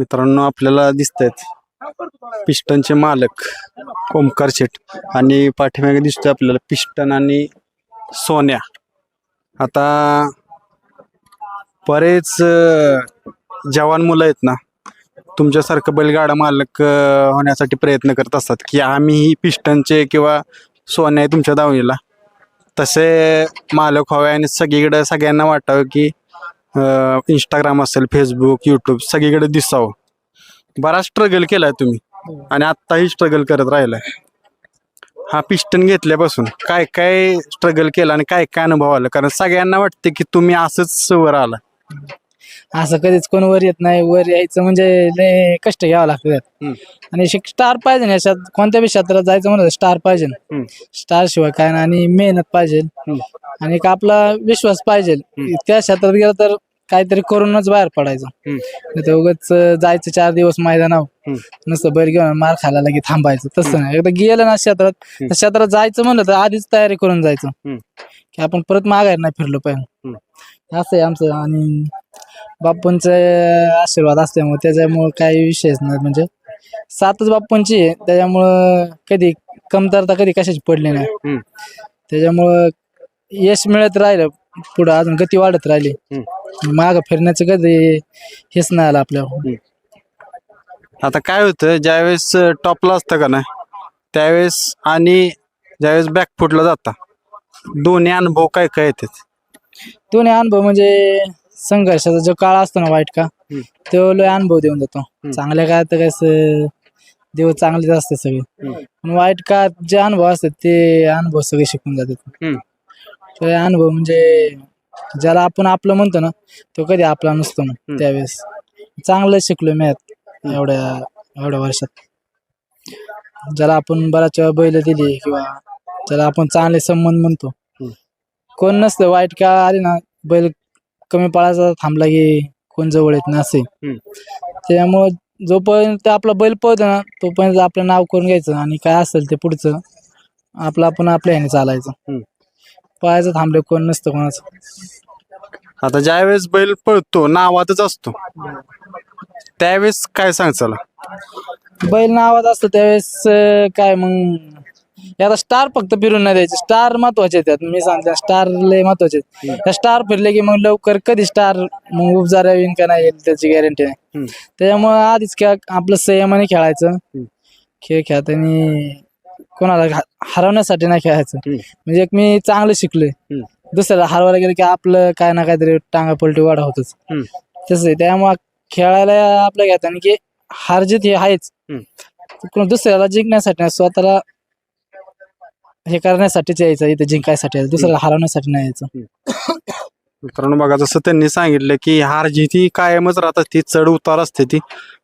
मित्रांनो आपल्याला दिसत आहेत पिस्टनचे मालक ओमकार शेट आणि पाठीमागे दिसतोय आपल्याला पिस्टन आणि सोन्या. आता बरेच जवान मुलं आहेत ना तुमच्यासारखं बैलगाडा मालक होण्यासाठी प्रयत्न करत असतात की आम्हीही पिस्टनचे किंवा सोन्या आहे तुमच्या दावणीला. तसे मालक व्हावे आणि सगळीकडं सगळ्यांना वाटावं की इंस्टाग्राम असेल फेसबुक युट्यूब सगळीकडे दिसावं. बराच स्ट्रगल केलाय तुम्ही. आणि आत्ताही स्ट्रगल करत राहिलाय. हा पिस्टन घेतल्यापासून काय काय स्ट्रगल केलं आणि काय काय अनुभव आला? कारण सगळ्यांना वाटते की तुम्ही असंच वर आला. असं कधीच कोण वर येत नाही. वर यायचं म्हणजे लय कष्ट घ्यावं लागतं. हम्म. त्यात आणि स्टार पाहिजे ना याच्यात कोणत्या बी क्षेत्रात जायचं म्हणलं स्टार पाहिजे. स्टार शिवाय काय नाही आणि मेहनत पाहिजे. आणि एक आपला विश्वास पाहिजे. त्या क्षेत्रात गेलं तर काहीतरी करूनच बाहेर पडायचं. हम्म. नाही तर उगाच जायचं चार दिवस मैदानावर. हम्म. नुसतं बैल घेऊन मार खायला लगे थांबायचं. तसं नाही. एकदा गेलं ना क्षेत्रात. तर क्षेत्रात जायचं म्हणलं तर आधीच तयारी करून जायचं. हम्म. की आपण परत मागायला नाही फिरलो पाहिजे. असं आहे आमचं. आणि बाप्पूंचे आशीर्वाद असल्यामुळे त्याच्यामुळं काही विषयच नाही. म्हणजे सातच बाप्पूंची आहे. त्याच्यामुळं कधी कमतरता कधी कशाची पडली नाही. हम्म. त्याच्यामुळं यश मिळत राहिलं. पुढं अजून गती वाढत राहिली. माग फिरण्याचं कधी हेच नाही आलं आपल्यावर. आता काय होतं ज्यावेळेस टॉपला असतं का ना त्यावेळेस आणि ज्यावेळेस बॅकफुटला जाता दोन्ही अनुभव काय काय येतात? दोन्ही अनुभव म्हणजे संघर्षाचा जो काळ असतो ना वाईट का तो लय अनुभव देऊन जातो. चांगल्या काळात तर कसं दिवस चांगलेच असते सगळे. पण वाईट काळात जे अनुभव असतात ते अनुभव सगळे शिकून जातात. हम्म. ते अनुभव म्हणजे ज्याला आपण आपलं म्हणतो ना तो कधी आपला नसतो मग त्यावेळेस. चांगलं शिकलो मी यात एवढ्या एवढ्या वर्षात. ज्याला आपण बराच वेळा बैल दिली किंवा ज्याला आपण चांगले संबंध म्हणतो. कोण नसतं वाईट का आले ना बैल कमी पळायचा थांबला की कोण जवळ येत नाही असे त्यामुळं जोपर्यंत आपला बैल पळतो ना तोपर्यंत आपलं नाव करून घ्यायचं आणि काय असेल ते पुढचं आपलं आपण आपल्या ह्याने चालायचं. हम्म. पळायचं थांबले कोण नसतं कोणाचं. आता ज्यावेळेस बैल पळतो नावातच असतो. त्यावेळेस काय सांग चला. बैल नावात असतं त्यावेळेस अं, काय मग आता स्टार फक्त फिरून नाही द्यायचे. स्टार महत्त्वाचे आहेत त्यात. मी सांगते स्टार लय महत्त्वाचे आहेत. त्या स्टार फिरले की मग लवकर कधी स्टार मग उपजारा येईन का नाही येईल त्याची गॅरंटी नाही. त्याच्यामुळे आधीच खेळ आपलं संयमाने खेळायचं. खेळ खेळताना कोणाला हरवण्यासाठी नाही खेळायचं. म्हणजे एक मी चांगलं शिकलोय. दुसऱ्याला हरवायला गेलं की आपलं काय ना काहीतरी टांगा पलटी वाढ होतच. तसं आहे. त्यामुळे खेळायला आपलं घेताना की हार जीत हे आहेच. दुसऱ्याला जिंकण्यासाठी नाही स्वतःला हे करण्यासाठीच यायचं इथे जिंकायसाठी. दुसऱ्याला हरवण्यासाठी नाही यायचं. मित्रांनो बघा जसं त्यांनी सांगितलं की हार जी ती कायमच राहतात ती चढ उतार असते ती.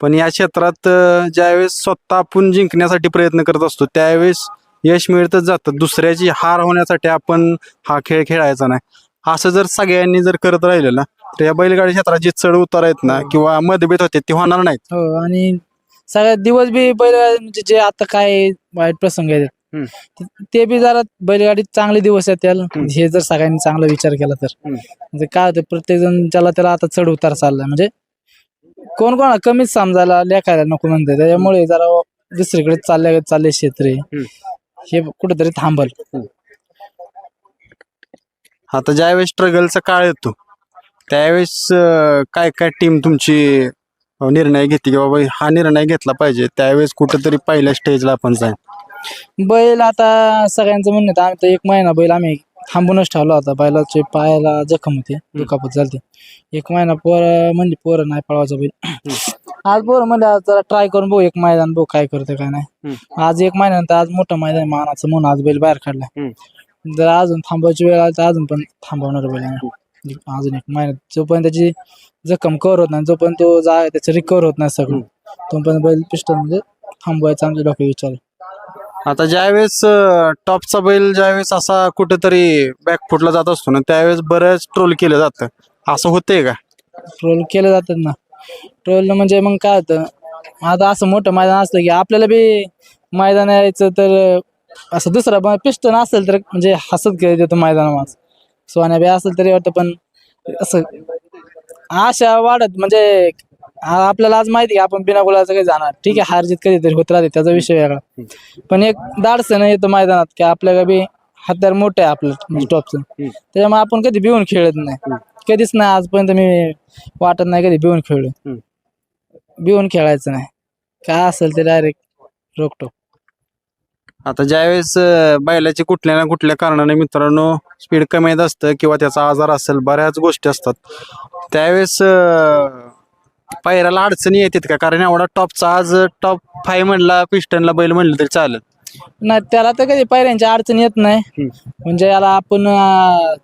पण या क्षेत्रात ज्यावेळेस स्वतः आपण जिंकण्यासाठी प्रयत्न करत असतो त्यावेळेस यश मिळतच जातं. दुसऱ्याची हार होण्यासाठी आपण हा खेळ खेळायचा नाही. असं जर सगळ्यांनी जर करत राहिलं ना तर या बैलगाडी क्षेत्रात जी चढ उतार आहेत ना किंवा मतभेद होते ते होणार नाहीत. हो आणि सगळ्यात दिवस बी बैल म्हणजे जे आता काय वाईट प्रसंग आहेत ते- बी जरा बैलगाडीत चांगले दिवस आहेत त्याला. हे जर सगळ्यांनी चांगला विचार केला तर. म्हणजे काय होतं प्रत्येक जण ज्याला त्याला आता चढ उतार चाललाय. म्हणजे कोण कोणा कमीच समजायला लेखायला नको म्हणते त्याच्यामुळे जरा दुसरीकडे चालले चालले क्षेत्र. हे कुठेतरी थांबल. आता ज्यावेळेस स्ट्रगलचा काळ येतो त्यावेळेस काय काय टीम तुमची निर्णय घेते की बाबा हा निर्णय घेतला पाहिजे. त्यावेळेस कुठेतरी पहिल्या स्टेजला आपण जाईल. बैल आता सगळ्यांचं म्हणणं होतं, आम्ही तर एक महिना बैल आम्ही थांबूनच ठेवला होता. बैलाचे पायाला जखम होते दुखापत झाली एक महिना पोर म्हणजे पोरं नाही पळवायचं बैल. आज पोरं म्हणजे आज जरा ट्राय करून बघू एक मैदान बघू काय करतं काय नाही. आज एक महिन्यानंतर आज मोठं मैदान मानाचं म्हणून आज बैल बाहेर काढला जर अजून थांबवायची वेळ आली तर अजून पण थांबवणार बैल. अजून एक महिन्यात जोपर्यंत त्याची जखम कव्हर होत नाही जोपर्यंत तो जा त्याचं रिकवर होत नाही सगळं तोपर्यंत बैल पिस्टन म्हणजे थांबवायचा आमच्या डोक्यात विचार. आता ज्यावेळेस टॉपचा बैल ज्यावेळेस असा कुठेतरी बॅकफुटला जात असतो ना त्यावेळेस बरंच ट्रोल केलं जातं. असं होतंय का? ट्रोल केलं जातात ना. ट्रोल म्हणजे मग काय होतं आता असं मोठं मैदान असलं की आपल्याला बी मैदान यायचं तर असं दुसरा पिस्टन असेल तर म्हणजे हसत खेळत येतो मैदानावर. सोन्या बी असेल तरी वाटतं पण असं आशा वाढत म्हणजे आ- आपल्याला आज माहिती आहे आपण बिना गुलाचं काही जाणार. ठीक आहे हार जीत कधीतरी होत राहते त्याचा विषय वेगळा. पण एक धाडसं येतं मैदानात की आपल्याला बी हत्यार मोठं आहे आपलं टॉपचं. त्याच्यामुळे आपण कधी भिवून खेळत नाही. कधीच नाही आजपर्यंत मी वाटत नाही कधी भिवून खेळलो. भिवून खेळायचं नाही. काय असेल ते डायरेक्ट रोकटोक आता ज्यावेळेस अं, बैलाची कुठल्या ना कुठल्या कारणाने मित्रांनो स्पीड कमी येत असतं किंवा त्याचा आजार असेल बऱ्याच गोष्टी असतात. त्यावेळेस अं, पायऱ्याला अडचणी येतात का? कारण एवढा टॉपचा आज टॉप फाय म्हणला पिस्टनला बैल म्हणलं तरी चालेल. नाही त्याला तर कधी पायऱ्यांची अडचण येत नाही. म्हणजे याला आपण अं,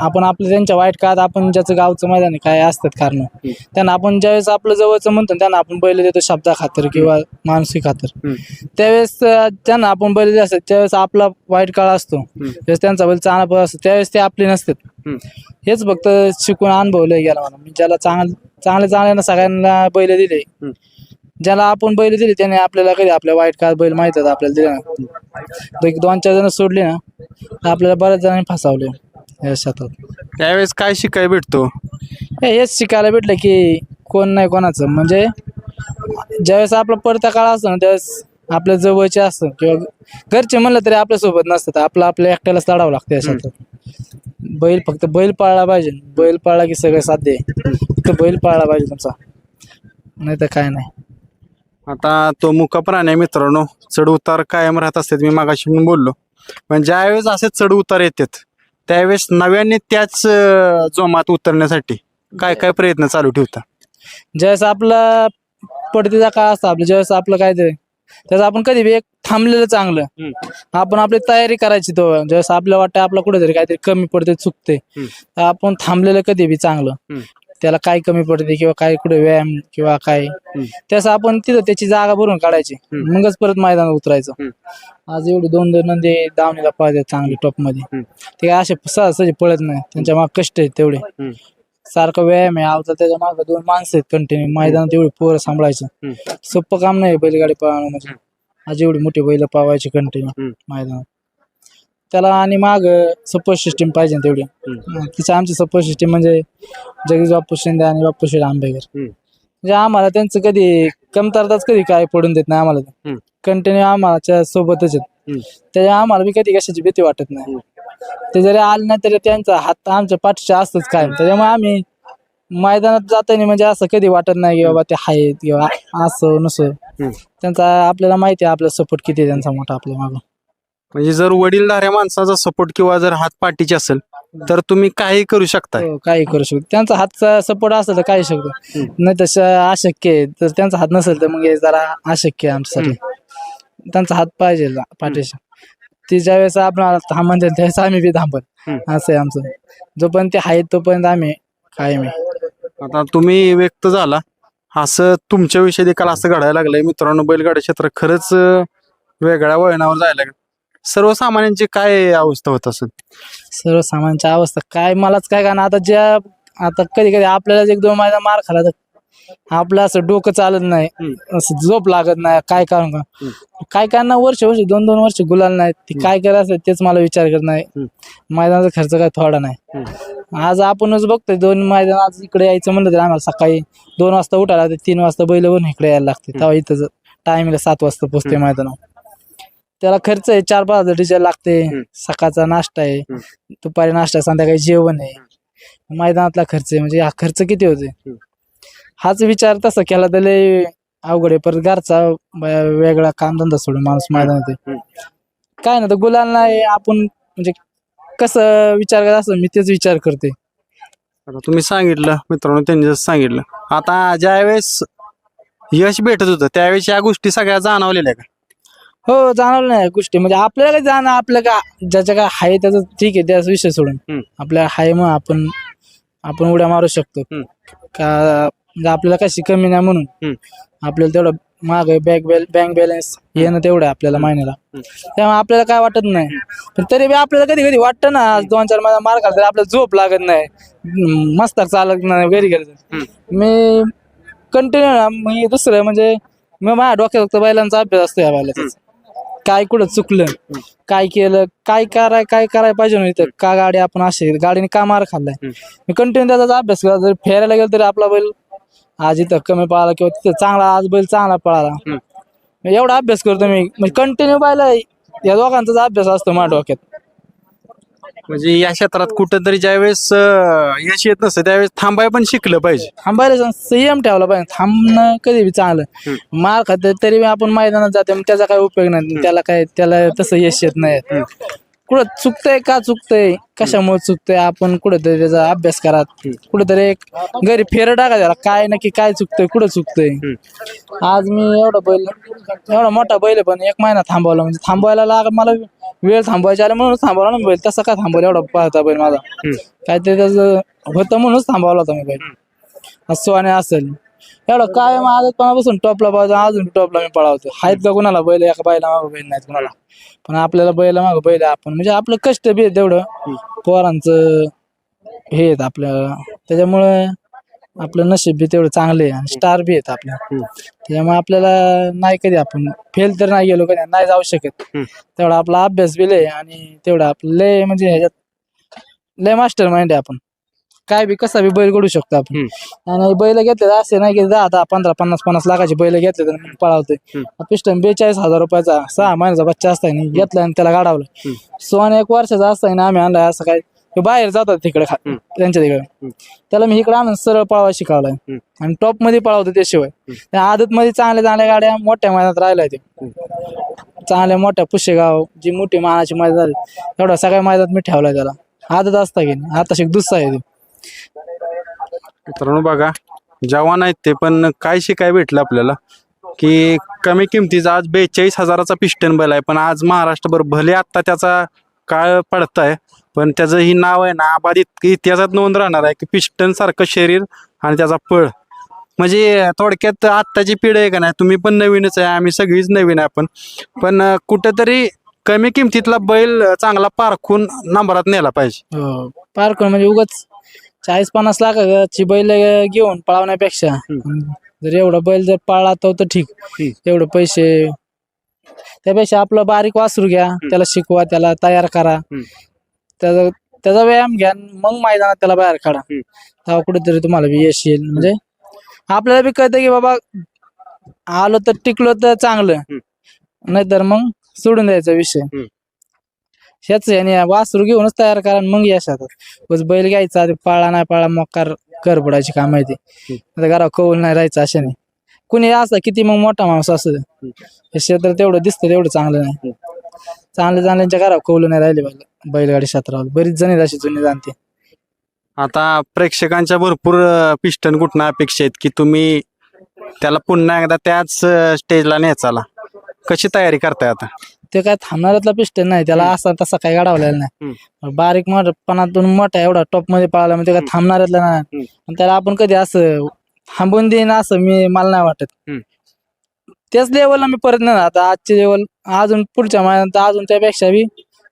आपण आपलं त्यांच्या वाईट काळात आपण ज्याचं गावचं मैदान आहे, काय असतात कारण? त्यांना आपण ज्यावेळेस आपलं जवळचं म्हणतो ना, त्यांना आपण बैल देतो शब्दा खातर किंवा मानसिक खातर. त्यावेळेस अं, त्यांना आपण बैल जे असतात त्यावेळेस आपला वाईट काळ असतो. त्यावेळेस त्यांचा बैल चांगला पळ असतो. त्यावेळेस ते आपले नसतात. हेच फक्त शिकून अनुभवलं गेला मला. मी ज्याला चांगलं चांगल्या चांगल्यानं सगळ्यांना बैल दिले ज्याला आपण बैल दिले त्याने आपल्याला कधी आपल्या वाईट काळात बैल माहीत होता आपल्याला दिले ना एक दोन चार जण सोडले ना तर आपल्याला बऱ्याच जणांनी फसावले. या शेतात. त्यावेळेस काय शिकायला भेटतो? हे- हेच शिकायला भेटलं की कोण नाही कोणाचं. म्हणजे ज्यावेळेस आपला पडता काळ असतो ना त्यावेळेस आपल्या जवळचे असतं किंवा घरचे म्हणलं तरी आपल्यासोबत नसतात. आपलं आपल्या एकट्यालाच लढावं लागतं या शेतात. बैल फक्त बैल पाळला पाहिजे. बैल पाळला की सगळं साध्य आहे. फक्त बैल पाळला पाहिजे तुमचा. नाही तर काय नाही. आता तो मुका प्राणी आहे मित्रांनो. चढ उतार कायम राहत असतात. मी मागाशी पण बोललो. पण ज्यावेळेस असे चढ उतार येतात त्यावेळेस नव्याने त्याच अं, जोमात उतरण्यासाठी काय काय प्रयत्न चालू ठेवता? ज्यावेळेस आपला पडतीचा काळ असतो आपलं ज्यावेळेस आपलं काय ते त्याचं आपण कधी बी एक थांबलेलं चांगलं. आपण आपली तयारी करायची तो ज्यावेळेस आपल्याला वाटतं आपलं कुठेतरी काहीतरी कमी पडते चुकते तर आपण थांबलेलं कधी बी चांगलं. त्याला काय कमी पडते किंवा काय कुठे व्यायाम किंवा काय त्याचं आपण तिथं त्याची जागा भरून काढायची. मगच परत मैदानात उतरायचं. आज एवढे दोन दोन नंदी दावणीला पळतात चांगले टॉपमध्ये. ते असे सहज पळत नाही. त्यांच्या माग कष्ट आहेत तेवढे. सारखं व्यायाम आहे आवता त्याच्यामागे दोन माणसं आहेत कंटिन्यू मैदानात एवढी पोरं सांभाळायचं. सोपं काम नाही बैलगाडी पळवणं म्हणजे. आज एवढी मोठी बैल पावायची कंटिन्यू मैदानात. त्याला आणि माग सपोर्ट सिस्टीम पाहिजे तेवढी. तिचं आमची सपोर्ट सिस्टीम म्हणजे जगदीश बापू शिंदे आणि बापू शेठ आंबेकर. म्हणजे आम्हाला त्यांचं कधी कमतरताच कधी काय पडून देत नाही आम्हाला. कंटिन्यू आम्हाला सोबतच आहेत. त्याच्या आम्हाला बी कधी कशाची भीती वाटत नाही. ते जरी आले नाही तरी त्यांचा हात आमच्या पाठीच्या असतोच काय त्याच्यामुळे आम्ही मैदानात जाताना म्हणजे असं कधी वाटत नाही की बाबा ते आहेत किंवा असं नसं. त्यांचा आपल्याला माहिती आहे आपला सपोर्ट किती त्यांचा मोठा आपल्या मागं. म्हणजे जर वडीलधाऱ्या माणसाचा सपोर्ट किंवा जर हात पाठीची असेल तर तुम्ही काही करू शकता हो, काही करू शकतो. त्यांचा हातचा सपोर्ट असेल तर काही शकतो. नाही तसं अशक्य आहे. तर त्यांचा हात नसेल तर मग जरा अशक्य आहे आमच्यासाठी. त्यांचा हात पाहिजे पाठीशी. ती ज्यावेळेस आपण थांबन देईल त्यावेळेस आम्ही बी थांबन. असं आहे आमचं. जोपर्यंत ते आहेत तोपर्यंत आम्ही कायम आहे. आता तुम्ही व्यक्त झाला. असं तुमच्याविषयी देखील असं घडायला लागलंय. मित्रांनो बैलगाडी क्षेत्र खरंच अं, वेगळ्या वळणावर जायला लागलं. सर्वसामान्यांची काय अवस्था होत असेल? सर्वसामान्यांची अवस्था काय? मलाच काय कारण आता ज्या आता कधी कधी आपल्याला एक दोन महिना मार खाला तर आपलं असं डोकं चालत नाही. असं झोप लागत नाही. काय कारण का? काय कायांना वर्ष वर्ष दोन दोन वर्ष गुलाल नाही ते काय करायचं तेच मला विचार करत नाही. मैदानाचा खर्च काय थोडा नाही. आज आपणच बघतोय दोन मैदान आज इकडे यायचं म्हणलं तर आम्हाला सकाळी दोन वाजता उठायला लागते तीन वाजता बैल पण इकडे यायला लागते. तेव्हा इथं टाइमला सात वाजता पोचते मैदानावर. त्याला खर्च आहे चार पाच हजार डिझेल लागते. सकाळचा नाश्ता आहे. दुपारी नाश्ता संध्याकाळी जेवण आहे. मैदानातला खर्च आहे म्हणजे हा खर्च किती होते हाच विचार तसा केला तर लय अवघड आहे. परत घरचा वेगळा कामधंदा सोडून माणूस मैदानात आहे. काय ना तर गुलाल नाही आपण म्हणजे कसं विचार करत असं मी तेच विचार करते आता तुम्ही सांगितलं मित्रांनो त्यांनी जसं सांगितलं. आता ज्यावेळेस यश भेटत होतं त्यावेळेस या गोष्टी सगळ्या जाणवलेल्या का? हो जाणवलं नाही गोष्टी. म्हणजे आपल्याला काय जाणं आपलं का ज्याच्या काय आहे त्याचं ठीक आहे त्याच विषय सोडून. आपल्या हाय मग आपण आपण उड्या मारू शकतो. का म्हणजे आपल्याला कशी कमी नाही म्हणून. आपल्याला तेवढं माग बँक बँक बॅलन्स येणं तेवढं आहे आपल्याला महिन्याला. त्यामुळे आपल्याला काय वाटत नाही. पण तरी बी आपल्याला कधी कधी वाटतं ना आज दोन चार महिना मार खाल तरी आपल्याला झोप लागत नाही. मस्त चालत नाही घरी गेलं मी कंटिन्यू मी दुसरं म्हणजे मी माझ्या डोक्यात फक्त बैलांचा अभ्यास असतो या बैलाचा. काय कुठं चुकलं काय केलं काय कराय काय करायला पाहिजे ना इथं? का गाडी आपण अशी गाडीने का मार खाल्लाय? मी कंटिन्यू त्याचा अभ्यास केला जर फेरायला गेलो तरी आपला बैल आज इथं कमी पळाला किंवा तिथं चांगला आज बैल चांगला पळाला. एवढा अभ्यास करतो मी. म्हणजे कंटिन्यू पाहिला या दोघांचाच अभ्यास असतो माझ्या डोक्यात. म्हणजे या क्षेत्रात कुठंतरी ज्यावेळेस अं, यश येत नसतं त्यावेळेस थांबाय पण शिकलं पाहिजे. थांबायला संयम ठेवला पाहिजे. थांबणं कधी बी चांगलं. मार खात तरी बी आपण मैदानात जातो मग त्याचा काय उपयोग नाही. त्याला काय त्याला तसं यश येत नाही. कुठं चुकतंय का चुकतंय? कशामुळे चुकतंय? आपण कुठेतरी त्याचा अभ्यास करा. कुठेतरी एक घरी फेर टाका त्याला. काय नक्की काय चुकतंय कुठं चुकतंय? आज मी एवढा बैल एवढा मोठा बैल आहे पण एक महिना थांबवला. म्हणजे थांबवायला लाग मला वेळ थांबवायची आला म्हणून थांबवला ना बैल. तसा का थांबवला? एवढा पाहता बैल माझा. काय ते त्याचं होतं म्हणूनच थांबवला होता मी बैल. असं आणि असेल. एवढं काय आदतपणापासून टॉपला पाहिजे अजून टॉपला मी पळावतो आहेत का कुणाला? बैल एका बैला मागं बैल नाहीत कुणाला. पण आपल्याला बैला मागं बैल आपण. म्हणजे आपलं कष्ट बी आहे तेवढं. पोरांचं हे आहेत आपलं त्याच्यामुळं आपलं नशीब बी तेवढं चांगलं आहे आणि स्टार बी आहेत आपल्या. त्याच्यामुळे आपल्याला नाही कधी आपण फेल तर नाही गेलो कधी नाही जाऊ शकत. तेवढा आपला अभ्यास बी लय आणि तेवढं आपलं लय म्हणजे ह्याच्यात लय मास्टर माइंड आहे आपण. काय बी कसा बी बैल करू शकतो आपण. आणि बैल घेतले असे नाही की दहा दहा पंधरा पन्नास पन्नास लाखाचे बैल घेतले पळावतोय. पिस्टन बेचाळीस हजार रुपयाचा सहा महिन्याचा बच्चा असताना घेतला आणि त्याला गाडावलं. सोन एक वर्षाचा असताना आम्ही आणलाय असं काय. तो बाहेर जातात तिकडे त्यांच्या तिकडे. त्याला मी इकडे आणून सरळ पळावा शिकवलाय. आणि टॉपमध्ये पळावतो त्याशिवाय त्या आदत मध्ये चांगल्या चांगल्या गाड्या मोठ्या मैदानात राहिल्या ते चांगल्या मोठ्या पुशेगाव जी मोठी मानाची मैदान झाली एवढ्या सगळ्या मैदानात मी ठेवलाय त्याला. आदत असता की आता शिक दुसरा आहे ते. मित्रांनो बघा जवान आहेत ते पण काय शिकाय भेटलं आपल्याला? की कमी किमतीचा आज बेचाळीस हजाराचा पिस्टन बैल आहे पण आज महाराष्ट्रभर भले आत्ता त्याचा काळ पडताय पण त्याचं ही नाव आहे ना आबाधित इतिहासात नोंद राहणार आहे की पिस्टन सारखं शरीर आणि त्याचा पळ. म्हणजे थोडक्यात आत्ताची पिढी आहे का नाही तुम्ही पण नवीनच आहे आम्ही सगळीच नवीन आहे आपण. पण कुठेतरी कुठंतरी कमी किमतीतला बैल चांगला पारखून नंबरात नेला पाहिजे. हो, पारखून म्हणजे उगाच चाळीस पन्नास लाखाची बैल घेऊन पळवण्यापेक्षा जर एवढा बैल जर पळला तर तर ठीक. एवढे पैसे त्यापेक्षा आपलं बारीक वासरू घ्या त्याला शिकवा त्याला तयार करा. त्याचा त्याचा व्यायाम घ्या मग मैदानात त्याला बाहेर काढा. तेव्हा कुठेतरी तुम्हाला बी यश येईल. म्हणजे आपल्याला बी कळतं की बाबा आलो तर टिकलो तर चांगलं. नाहीतर मग सोडून द्यायचा विषय. ह्याच याने वासरू घेऊनच तयार करा आणि मग यश येतात बस बैल घ्यायचा ते पाळा नाही पाळा मकार कर पडायची काम आहे ते. आता घरा कौल नाही राहायचं अशा नाही. कुणी असं किती मग मोठा माणूस असू दे. हे क्षेत्र तेवढं दिसतं तेवढं चांगलं नाही. चांगले चांगल्यांच्या घरा कौल नाही राहिले बैल बैलगाडी क्षेत्रावर. बरीच जण आहेत अशी जुनी जाणते. आता प्रेक्षकांच्या भरपूर पिस्टन कुठनं अपेक्षा आहेत की तुम्ही त्याला पुन्हा एकदा त्याच स्टेजला न्यायचाला. कशी तयारी करताय आता? ते काय थांबणाऱ्यातला पिस्टन नाही त्याला असा तसा काय गाडावलेला नाही. बारीक मोठपणातून मोठा एवढा टॉपमध्ये पळाला म्हणजे काय थांबणाऱ्यातला नाही. त्याला आपण कधी असं थांबून देईन असं मी मला नाही वाटत. त्याच लेवलला मी परत नाही. आता आजचे लेवल अजून पुढच्या महिन्यात अजून त्यापेक्षा बी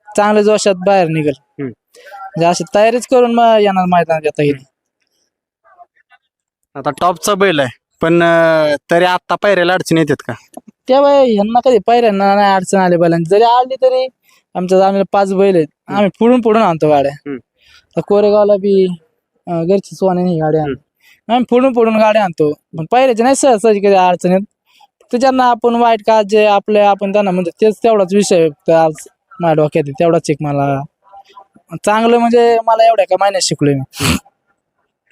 चांगल्या जोशात बाहेर निघेल. म्हणजे अशी तयारीच करून मग येणार मैदानात आता येईल आता टॉपचा बैल आहे. पण तरी आता पायऱ्याला अडचणी येतात का? तेव्हा यांना कधी पायऱ्यांना नाही अडचण आली बैलांची. जरी आली तरी आमच्या आम्ही पाच बैल आहेत. आम्ही पुढून पुढून आणतो गाड्या. हम्म. तर कोरेगावला बी अं, घरची सोन्याने ही गाडी आणतो आम्ही पुढून पुढून गाड्या आणतो. पण पायऱ्याचे नाही सहज सहज कधी अडचण येत. त्याच्यानं आपण वाईट का जे आपले आपण त्यांना म्हणजे तेच तेवढाच विषय फक्त आज माझ्या डोक्यात आहे. तेवढाच एक मला. चांगलं म्हणजे मला एवढ्या का महिन्यात शिकलोय मी.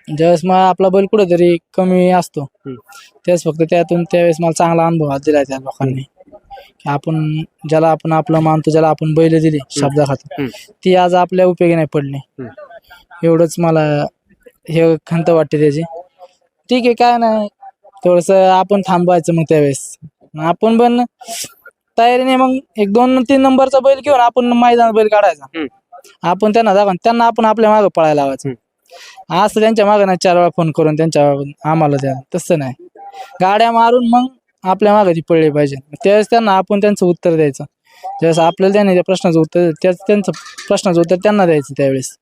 ज्यावेळेस मग आपला बैल कुठेतरी कमी असतो. तेच फक्त त्यातून त्यावेळेस मला चांगला अनुभव दिलाय त्या लोकांनी. की आपण ज्याला आपण आपलं मानतो ज्याला आपण बैल दिली शब्दाखात हम्म. ती आज आपल्या उपयोगी नाही पडली. एवढंच मला हे खंत वाटते त्याची. ठीक आहे काय नाही. थोडस आपण थांबवायचं मग त्यावेळेस. आपण पण तयारीने मग एक दोन तीन नंबरचा बैल घेऊन आपण मैदानात बैल काढायचा. आपण त्यांना दाखवा त्यांना आपण आपल्या मागं पळायला लावायचं. असं त्यांच्या मागं नाही चार वेळा फोन करून त्यांच्या आम्हाला द्या. तसं नाही. गाड्या मारून मग आपल्या मागाची ती पडली पाहिजे. त्यावेळेस त्यांना आपण त्यांचं उत्तर द्यायचं. ज्यावेळेस आपल्याला त्याने त्या प्रश्नाचं उत्तर त्याच त्यांचं प्रश्नाचं उत्तर त्यांना द्यायचं त्यावेळेस.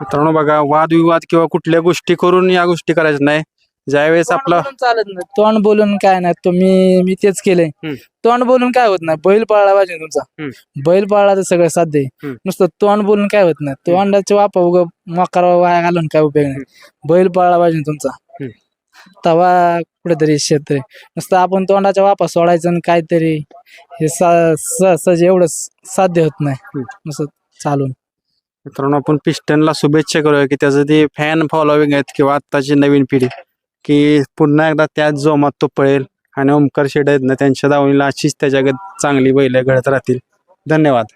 मित्रांनो बघा वादविवाद किंवा कुठल्या गोष्टी करून या गोष्टी करायच्या नाही. ज्यावेळेस आपला बोलून चालत नाही. तोंड बोलून काय नाही तो मी तेच केलंय. हम्म. तोंड बोलून काय होत नाही? बैल पाळला पाहिजे तुमचा. बैल पाळला तर सगळं साध्य आहे. हम्म. नुसतं तोंड बोलून काय होत नाही? तोंडाचे वापा उग मकर वाया घालून काय उपयोग नाही. बैल पाळला पाहिजे तुमचा. तेव्हा कुठेतरी क्षेत्र आहे. नुसतं आपण तोंडाच्या वापस सोडायचं आणि काहीतरी हे स- सहज एवढं साध्य होत नाही. हम्म. नुसतं चालून. मित्रांनो आपण पिस्टनला शुभेच्छा करूया की त्याचं ते फॅन फॉलोविंग आहेत किंवा आत्ताची नवीन पिढी. की पुन्हा एकदा त्याच जोमात तो पळेल आणि ओमकार शेड आहेत ना त्यांच्या दावणीला अशीच त्याच्यागत चांगली बैल घडत राहतील. धन्यवाद.